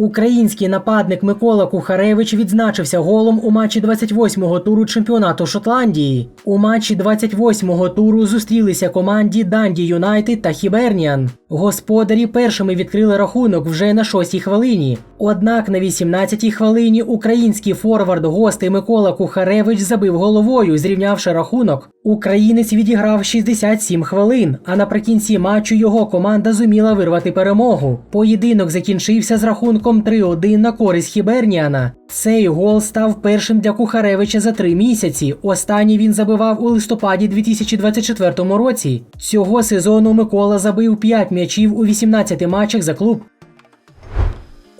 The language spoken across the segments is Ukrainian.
Український нападник Микола Кухаревич відзначився голом у матчі 28-го туру чемпіонату Шотландії. У матчі 28-го туру зустрілися команді Данді Юнайтед та Хіберніан. Господарі першими відкрили рахунок вже на 6-й хвилині. Однак на 18-й хвилині український форвард гостей Микола Кухаревич забив головою, зрівнявши рахунок. Українець відіграв 67 хвилин, а наприкінці матчу його команда зуміла вирвати перемогу. Поєдинок закінчився з рахунком 3-1 на користь Хіберніана. Цей гол став першим для Кухаревича за три місяці. Останній він забивав у листопаді 2024 році. Цього сезону Микола забив 5 м'ячів у 18 матчах за клуб.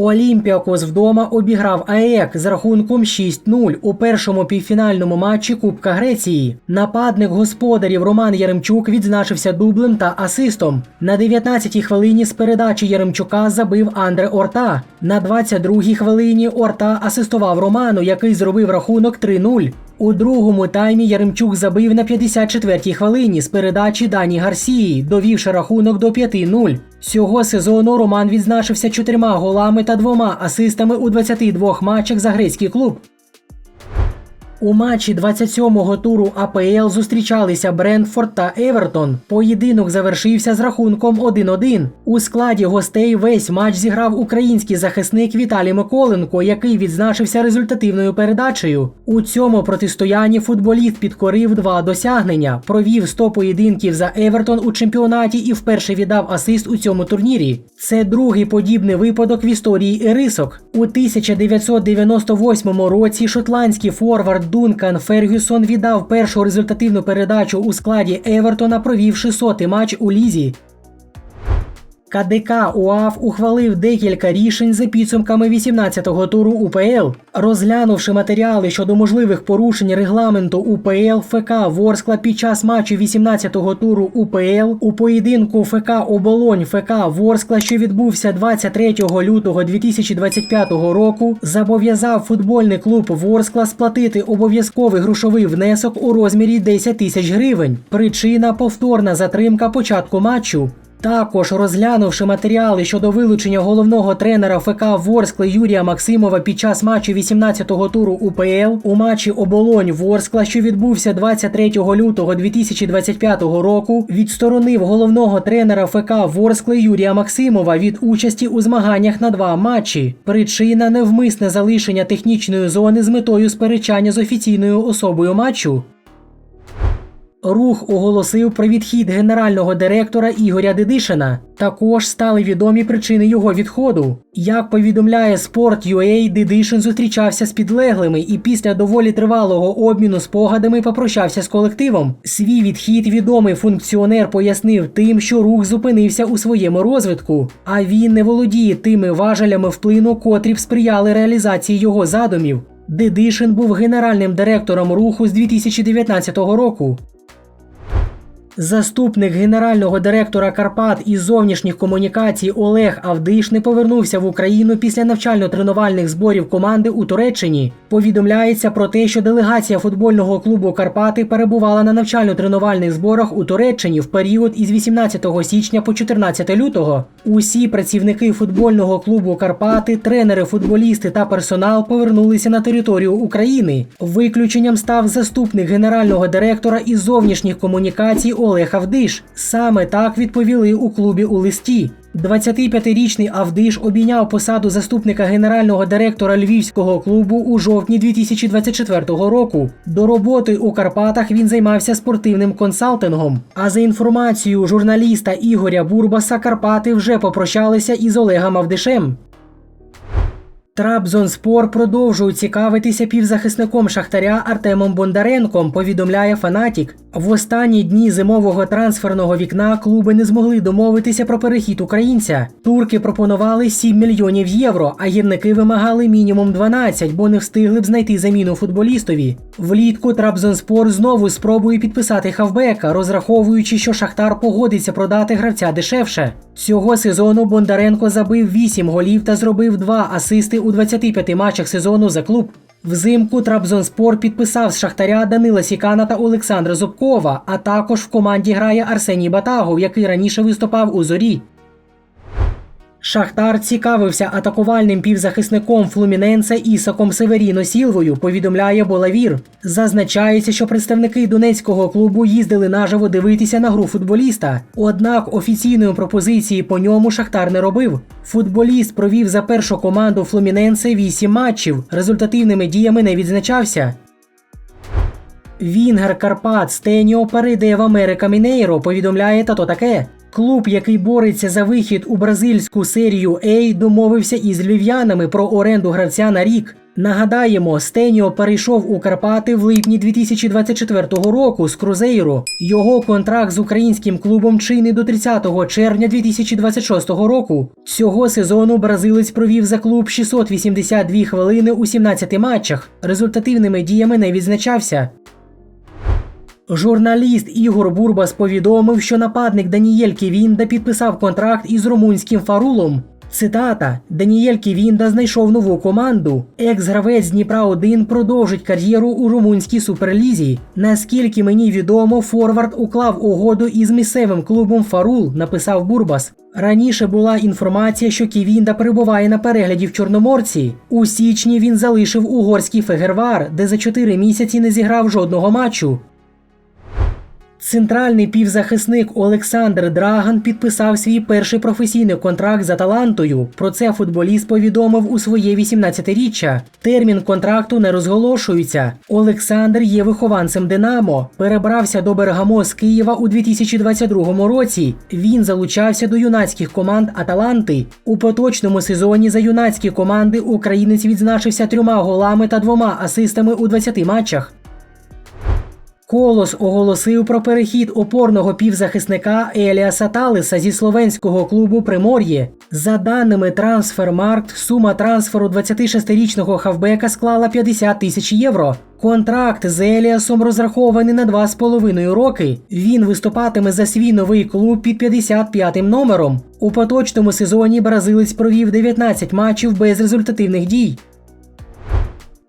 Олімпіакос вдома обіграв АЕК з рахунком 6-0 у першому півфінальному матчі Кубка Греції. Нападник господарів Роман Яремчук відзначився дублем та асистом. На 19-й хвилині з передачі Яремчука забив Андре Орта. На 22-й хвилині Орта асистував Роману, який зробив рахунок 3-0. У другому таймі Яремчук забив на 54-й хвилині з передачі Дані Гарсії, довівши рахунок до 5-0. Цього сезону Роман відзначився чотирма голами та двома асистами у 22 матчах за грецький клуб. У матчі 27-го туру АПЛ зустрічалися Брентфорд та Евертон. Поєдинок завершився з рахунком 1-1. У складі гостей весь матч зіграв український захисник Віталій Миколенко, який відзначився результативною передачею. У цьому протистоянні футболіст підкорив два досягнення, провів 100 поєдинків за Евертон у чемпіонаті і вперше віддав асист у цьому турнірі. Це другий подібний випадок в історії Ірисок. У 1998 році шотландський форвард Дункан Фергюсон віддав першу результативну передачу у складі Евертона, провівши сотий матч у лізі. КДК УАФ ухвалив декілька рішень за підсумками 18-го туру УПЛ. Розглянувши матеріали щодо можливих порушень регламенту УПЛ ФК Ворскла під час матчу 18-го туру УПЛ у поєдинку ФК Оболонь ФК Ворскла, що відбувся 23 лютого 2025 року, зобов'язав футбольний клуб Ворскла сплатити обов'язковий грошовий внесок у розмірі 10 тисяч гривень. Причина повторна затримка початку матчу. Також розглянувши матеріали щодо вилучення головного тренера ФК Ворскли Юрія Максимова під час матчу 18-го туру УПЛ у матчі Оболонь Ворскла, що відбувся 23 лютого 2025 року, відсторонив головного тренера ФК Ворскли Юрія Максимова від участі у змаганнях на два матчі. Причина невмисне залишення технічної зони з метою сперечання з офіційною особою матчу. Рух оголосив про відхід генерального директора Ігоря Дедишина. Також стали відомі причини його відходу. Як повідомляє Sport.ua, Дедишин зустрічався з підлеглими і після доволі тривалого обміну спогадами попрощався з колективом. Свій відхід відомий функціонер пояснив тим, що рух зупинився у своєму розвитку, а він не володіє тими важелями вплину, котрі б сприяли реалізації його задумів. Дедишин був генеральним директором руху з 2019 року. Заступник генерального директора Карпат із зовнішніх комунікацій Олег Авдиш не повернувся в Україну після навчально-тренувальних зборів команди у Туреччині. Повідомляється про те, що делегація футбольного клубу Карпати перебувала на навчально-тренувальних зборах у Туреччині в період із 18 січня по 14 лютого. Усі працівники футбольного клубу Карпати, тренери, футболісти та персонал повернулися на територію України. Виключенням став заступник генерального директора із зовнішніх комунікацій Авдиш. Саме так відповіли у клубі у листі. 25-річний Авдиш обійняв посаду заступника генерального директора львівського клубу у жовтні 2024 року. До роботи у Карпатах він займався спортивним консалтингом. А за інформацією журналіста Ігоря Бурбаса, Карпати вже попрощалися із Олегом Авдишем. Трабзонспор продовжує цікавитися півзахисником Шахтаря Артемом Бондаренком, повідомляє Фанатік. В останні дні зимового трансферного вікна клуби не змогли домовитися про перехід українця. Турки пропонували 7 мільйонів євро, а гірники вимагали мінімум 12, бо не встигли б знайти заміну футболістові. Влітку Трабзонспор знову спробує підписати хавбека, розраховуючи, що Шахтар погодиться продати гравця дешевше. Цього сезону Бондаренко забив 8 голів та зробив 2 асисти у 25 матчах сезону за клуб. Взимку Трабзонспор підписав з Шахтаря Данила Сікана та Олександра Зубкова, а також в команді грає Арсеній Батагов, який раніше виступав у зорі. Шахтар цікавився атакувальним півзахисником Флуміненса Ісаком Северіно Сілвою, повідомляє Болавір. Зазначається, що представники донецького клубу їздили наживо дивитися на гру футболіста. Однак офіційної пропозиції по ньому Шахтар не робив. Футболіст провів за першу команду Флуміненсе 8 матчів. Результативними діями не відзначався. Вінгер Карпат Стеніо перейде в Америка Мінейро, повідомляє тато таке. Клуб, який бореться за вихід у бразильську серію A, домовився із львів'янами про оренду гравця на рік. Нагадаємо, Стеніо перейшов у Карпати в липні 2024 року з Крузейро. Його контракт з українським клубом чинний до 30 червня 2026 року. Цього сезону бразилець провів за клуб 682 хвилини у 17 матчах. Результативними діями не відзначався. Журналіст Ігор Бурбас повідомив, що нападник Даніель Ківінда підписав контракт із румунським фарулом. Цитата: Даніель Ківінда знайшов нову команду. Екс-гравець Дніпра 1 продовжить кар'єру у румунській суперлізі. Наскільки мені відомо, Форвард уклав угоду із місцевим клубом Фарул, написав Бурбас. Раніше була інформація, що Ківінда перебуває на перегляді в Чорноморці. У січні він залишив угорський Фегервар, де за 4 місяці не зіграв жодного матчу. Центральний півзахисник Олександр Драган підписав свій перший професійний контракт з Аталантою. Про це футболіст повідомив у своє 18-річчя. Термін контракту не розголошується. Олександр є вихованцем Динамо. Перебрався до Бергамо з Києва у 2022 році. Він залучався до юнацьких команд Аталанти. У поточному сезоні за юнацькі команди українець відзначився трьома голами та двома асистами у 20 матчах. Колос оголосив про перехід опорного півзахисника Еліаса Талиса зі словенського клубу Примор'є. За даними Трансфермаркт, сума трансферу 26-річного хавбека склала 50 тисяч євро. Контракт з Еліасом розрахований на 2,5 роки. Він виступатиме за свій новий клуб під 55-м номером. У поточному сезоні бразилець провів 19 матчів без результативних дій.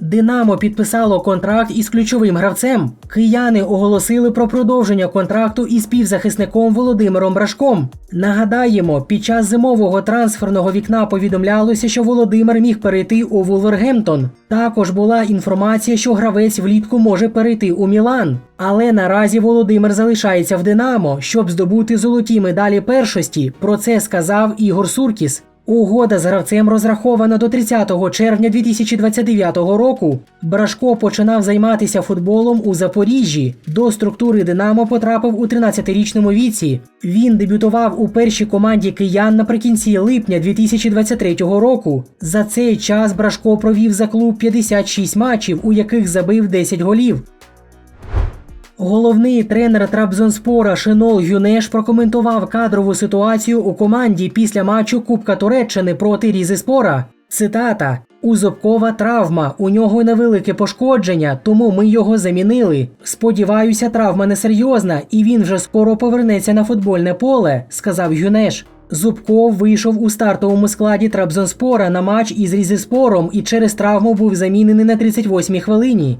Динамо підписало контракт із ключовим гравцем. Кияни оголосили про продовження контракту із півзахисником Володимиром Брашком. Нагадаємо, під час зимового трансферного вікна повідомлялося, що Володимир міг перейти у Вулвергемптон. Також була інформація, що гравець влітку може перейти у Мілан. Але наразі Володимир залишається в Динамо, щоб здобути золоті медалі першості. Про це сказав Ігор Суркіс. Угода з гравцем розрахована до 30 червня 2029 року. Брашко починав займатися футболом у Запоріжжі. До структури Динамо потрапив у 13-річному віці. Він дебютував у першій команді киян наприкінці липня 2023 року. За цей час Брашко провів за клуб 56 матчів, у яких забив 10 голів. Головний тренер Трабзонспора Шенол Юнеш прокоментував кадрову ситуацію у команді після матчу Кубка Туреччини проти Різиспора. Цитата: у Зобкова травма, у нього невелике пошкодження, тому ми його замінили. Сподіваюся, травма несерйозна, і він вже скоро повернеться на футбольне поле, сказав Юнеш. Зубков вийшов у стартовому складі Трабзонспора на матч із Різиспором і через травму був замінений на 38-й хвилині.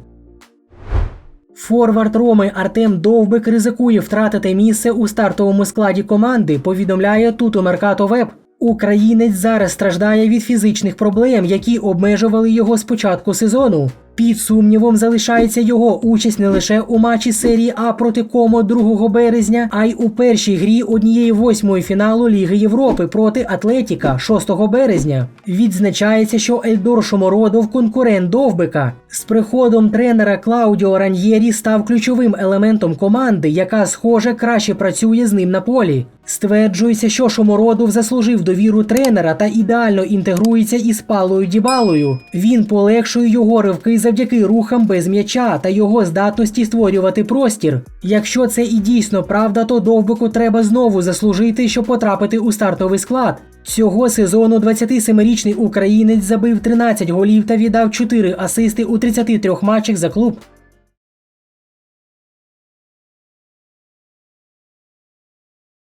Форвард Роми Артем Довбик ризикує втратити місце у стартовому складі команди, повідомляє Туто Меркато Веб. Українець зараз страждає від фізичних проблем, які обмежували його з початку сезону. Під сумнівом залишається його участь не лише у матчі серії А проти Комо 2 березня, а й у першій грі однієї восьмої фіналу Ліги Європи проти Атлетіка 6 березня. Відзначається, що Ельдор Шомородов конкурент Довбика. З приходом тренера Клаудіо Раньєрі став ключовим елементом команди, яка, схоже, краще працює з ним на полі. Стверджується, що Шомородов заслужив довіру тренера та ідеально інтегрується із Палою Дібалою. Він полегшує його ривки завдяки рухам без м'яча та його здатності створювати простір. Якщо це і дійсно правда, то довбику треба знову заслужити, щоб потрапити у стартовий склад. Цього сезону 27-річний українець забив 13 голів та віддав 4 асисти у 33 матчах за клуб.